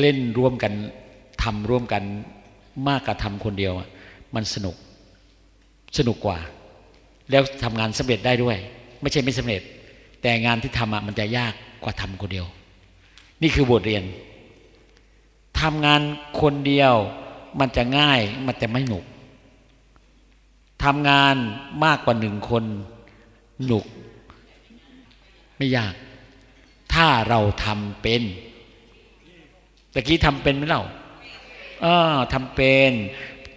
เล่นร่วมกันทำร่วมกันมากกว่าทำคนเดียวมันสนุกสนุกกว่า แล้วทำงานสำเร็จได้ด้วย ไม่ใช่ไม่สำเร็จ แต่งานที่ทำอะมันจะยากกว่าทำคนเดียว นี่คือบทเรียนทำงานคนเดียวมันจะง่ายมันจะไม่หนุกทำงานมากกว่าหนึ่งคนหนุก ไม่ยาก ถ้าเราทำเป็น ตะกี้ทำเป็นไหมเล่าเออทำเป็น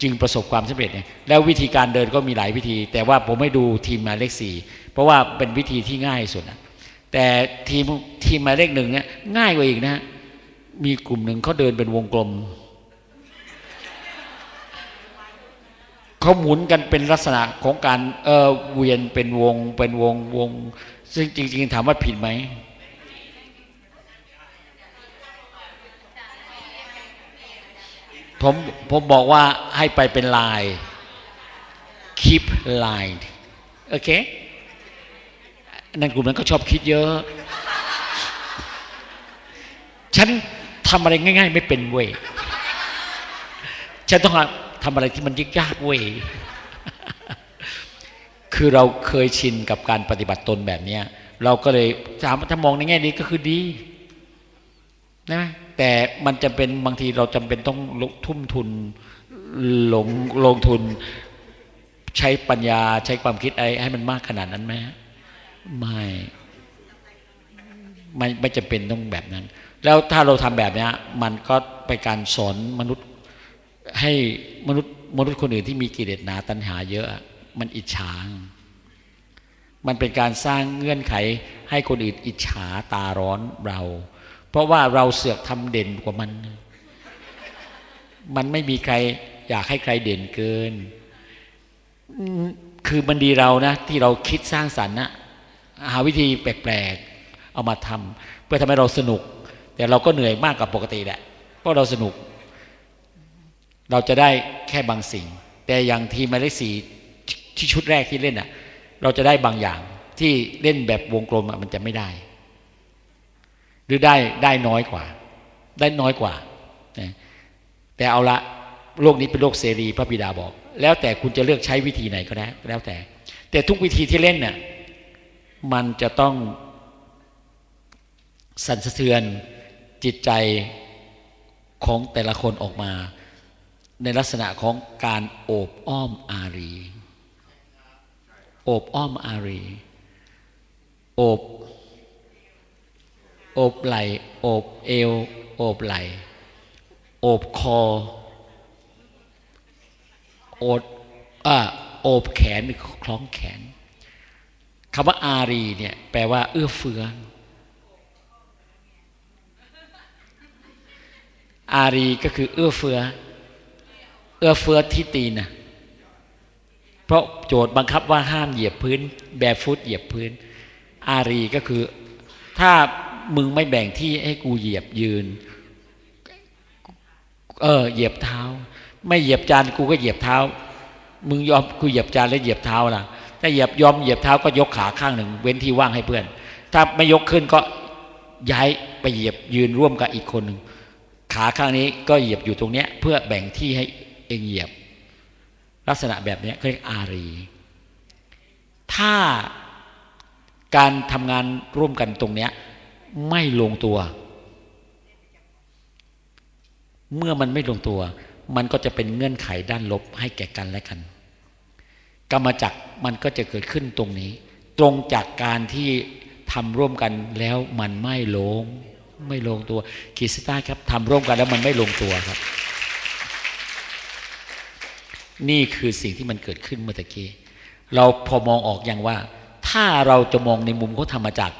จึงประสบความสำเร็จเนี่ยแล้ววิธีการเดินก็มีหลายวิธี แต่ว่าผมไม่ดูทีมหมายเลขสี่เพราะว่าเป็นวิธีที่ง่ายสุดนะแต่ทีมทีมหมายเลขหนึ่งเนี่ยง่ายกว่าอีกนะมีกลุ่มหนึ่งเขาเดินเป็นวงกลมเขาหมุนกันเป็นลักษณะของการเออเวียนเป็นวงเป็นวงวง ซึ่งจริง ๆ ถามว่าผิดไหม ผมผมบอกว่าให้ไปเป็นลาย keep line โอเค นั่นกลุ่มนั้นก็ชอบคิดเยอะ ฉันทำอะไรง่าย ๆ ไม่เป็นเว้ย ฉันต้องทำอะไรที่มันยากๆเว้ย คือเราเคยชินกับการปฏิบัติตนแบบนี้ เราก็เลยถามถ้ามองในแง่นี้ก็คือดีนะ แต่มันจะเป็นบางทีเราจำเป็นต้องลงทุ่มทุนลงลงทุนใช้ปัญญาใช้ความคิดไอ้ให้มันมากขนาดนั้นไหมไม่ไม่ไม่จำเป็นต้องแบบนั้น แล้วถ้าเราทำแบบนี้มันก็ไปการสอนมนุษย์ให้มนุษย์มนุษย์คนอื่นที่มีกิเลสหนาตัณหาเยอะ มันอิจฉา มันเป็นการสร้างเงื่อนไขให้คนอื่นอิจฉาตาร้อนเรา เพราะว่าเราเสือกทำเด่นกว่ามัน มันไม่มีใครอยากให้ใครเด่นเกิน คือมันดีเรานะ ที่เราคิดสร้างสรรค์นะหาวิธีแปลกๆ เอามาทำเพื่อทำให้เราสนุก แต่เราก็เหนื่อยมากกว่าปกติแหละ เพราะเราสนุก เราจะได้แค่บางสิ่ง แต่อย่างทีมมาเลสีที่ชุดแรกที่เล่นอะ เราจะได้บางอย่างที่เล่นแบบวงกลมมันจะไม่ได้ หรือได้ได้น้อยกว่า ได้น้อยกว่า แต่เอาละโลกนี้เป็นโลกเสรีพระบิดาบอก แล้วแต่คุณจะเลือกใช้วิธีไหนก็ได้แล้วแต่ แต่ทุกวิธีที่เล่นเนี่ยมันจะต้องสั่นสะเทือนจิตใจของแต่ละคนออกมา ในลักษณะของการโอบอ้อมอารี โอบอ้อมอารี โอบ โอบไหลโอบเอวโอบไหลโอบคอโอบอ่าโอบแขนคล้องแขนคำว่าอารีเนี่ยแปลว่าเอื้อเฟื้ออารีก็คือเอื้อเฟื้อ เอื้อเฟื้อที่ตีนนะเพราะโจทย์บังคับว่าห้ามเหยียบพื้น แบบฟุตเหยียบพื้น อารีก็คือ ถ้า มึงไม่แบ่งที่ให้กูเหยียบยืน เออ เหยียบเท้า ไม่เหยียบจานกูก็เหยียบเท้า มึงยอมกูเหยียบจานแล้วเหยียบเท้าล่ะ ถ้าเหยียบยอมเหยียบเท้าก็ยกขาข้างหนึ่ง เว้นที่ว่างให้เพื่อน ถ้าไม่ยกขึ้นก็ย้ายไปเหยียบยืนร่วมกับอีกคนหนึ่งขาข้างนี้ก็เหยียบอยู่ตรงเนี้ย เพื่อแบ่งที่ให้เองเหยียบ ลักษณะแบบนี้เรียกอารี ถ้าการทำงานร่วมกันตรงเนี้ย ไม่ลงตัว เมื่อมันไม่ลงตัว มันก็จะเป็นเงื่อนไขด้านลบให้แก่กันและกัน กรรมจักมันก็จะเกิดขึ้นตรงนี้ ตรงจากการที่ทำร่วมกันแล้วมันไม่ลง ไม่ลงตัวขีดสตาครับทำร่วมกันแล้วมันไม่ลงตัวครับ นี่คือสิ่งที่มันเกิดขึ้นเมื่อตะกี้เราพอมองออกอย่างว่า ถ้าเราจะมองในมุมของธรรมจักร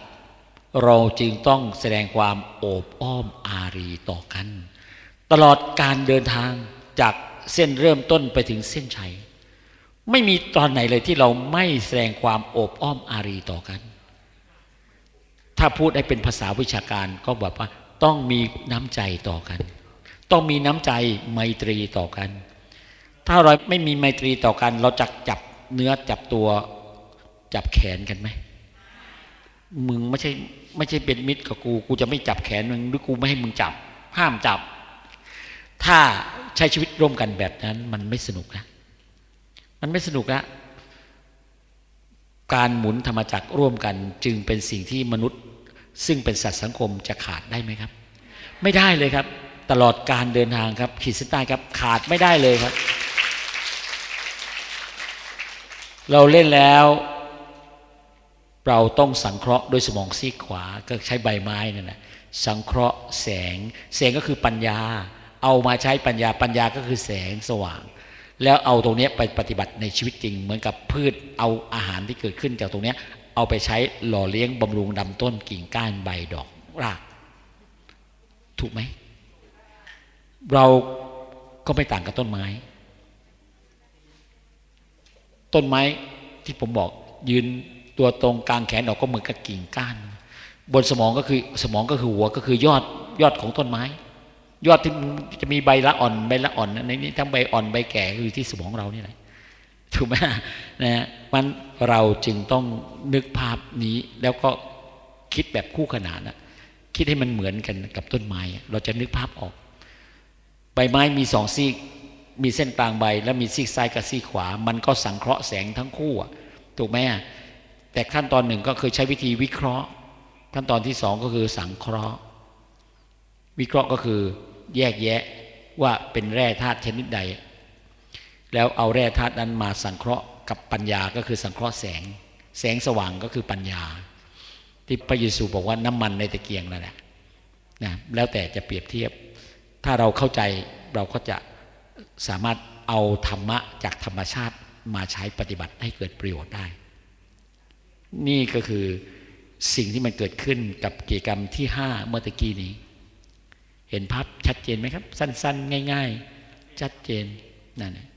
เราจึงต้องแสดงความโอบอ้อมอารีต่อกัน ตลอดการเดินทางจากเส้นเริ่มต้นไปถึงเส้นชัย ไม่มีตอนไหนเลยที่เราไม่แสดงความโอบอ้อมอารีต่อกัน ถ้าพูดให้เป็นภาษาวิชาการก็แบบว่าต้องมีน้ำใจต่อกัน ต้องมีน้ำใจไมตรีต่อกัน ถ้าเราไม่มีไมตรีต่อกัน เราจะจับเนื้อจับตัวจับแขนกันไหม มึงไม่ใช่ไม่ใช่เป็นมิตรกับกู กูจะไม่จับแขนมึงหรือกูไม่ให้มึงจับ ห้ามจับ ถ้าใช้ชีวิตร่วมกันแบบนั้น มันไม่สนุกนะมันไม่สนุกนะการหมุนธรรมจักรร่วมกัน จึงเป็นสิ่งที่มนุษย์ ซึ่งเป็นสัตว์สังคมจะขาดได้ไหมครับ ไม่ได้เลยครับ ตลอดการเดินทางครับ ขีดเส้นใต้ครับ ขาดไม่ได้เลยครับ เราเล่นแล้ว เราต้องสังเคราะห์ด้วยสมองซีกขวาก็ใช้ใบไม้นั่นแหละสังเคราะห์แสง แสงก็คือปัญญา เอามาใช้ปัญญาปัญญาก็คือแสงสว่าง แล้วเอาตรงนี้ไปปฏิบัติในชีวิตจริง เหมือนกับพืชเอาอาหารที่เกิดขึ้นจากตรงนี้เอาไปใช้หล่อเลี้ยงบำรุงดำต้นกิ่งก้านใบดอกราก ถูกไหม เราก็ไม่ต่างกับต้นไม้ ต้นไม้ที่ผมบอกยืน ตัวตรงกลางแขนออกก็เหมือนกับกิ่งก้าน บนสมองก็คือสมองก็คือหัวก็คือยอดยอดของต้นไม้ ยอดที่จะมีใบละอ่อนใบละอ่อนในนี้ทั้งใบอ่อนใบแก่คือที่สมองเรานี่แหละถูกไหมนะฮะมันเราจึงต้องนึกภาพนี้แล้วก็คิดแบบคู่ขนานนะคิดให้มันเหมือนกันกับต้นไม้ เราจะนึกภาพออก ใบไม้มีสองซีก มีเส้นกลางใบ แล้วมีซีกซ้ายกับซีกขวา มันก็สังเคราะห์แสงทั้งคู่อะถูกไหมอะ แต่ขั้นตอนหนึ่งก็คือใช้วิธีวิเคราะห์ ขั้นตอนที่สองก็คือสังเคราะห์ วิเคราะห์ก็คือแยกแยะว่าเป็นแร่ธาตุชนิดใด แล้วเอาแร่ธาตุนั้นมาสังเคราะห์กับปัญญาก็คือสังเคราะห์แสง แสงสว่างก็คือปัญญา ที่พระเยซูบอกว่าน้ำมันในตะเกียงนั่นแหละนะแล้วแต่จะเปรียบเทียบ ถ้าเราเข้าใจเราก็จะสามารถเอาธรรมะจากธรรมชาติมาใช้ปฏิบัติให้เกิดประโยชน์ได้ นี่ก็คือสิ่งที่มันเกิดขึ้นกับกิจกรรมที่ห้าเมื่อตะกี้นี้ เห็นภาพชัดเจนไหมครับ สั้น ๆ ง่าย ๆ ชัดเจนนั่นแหละ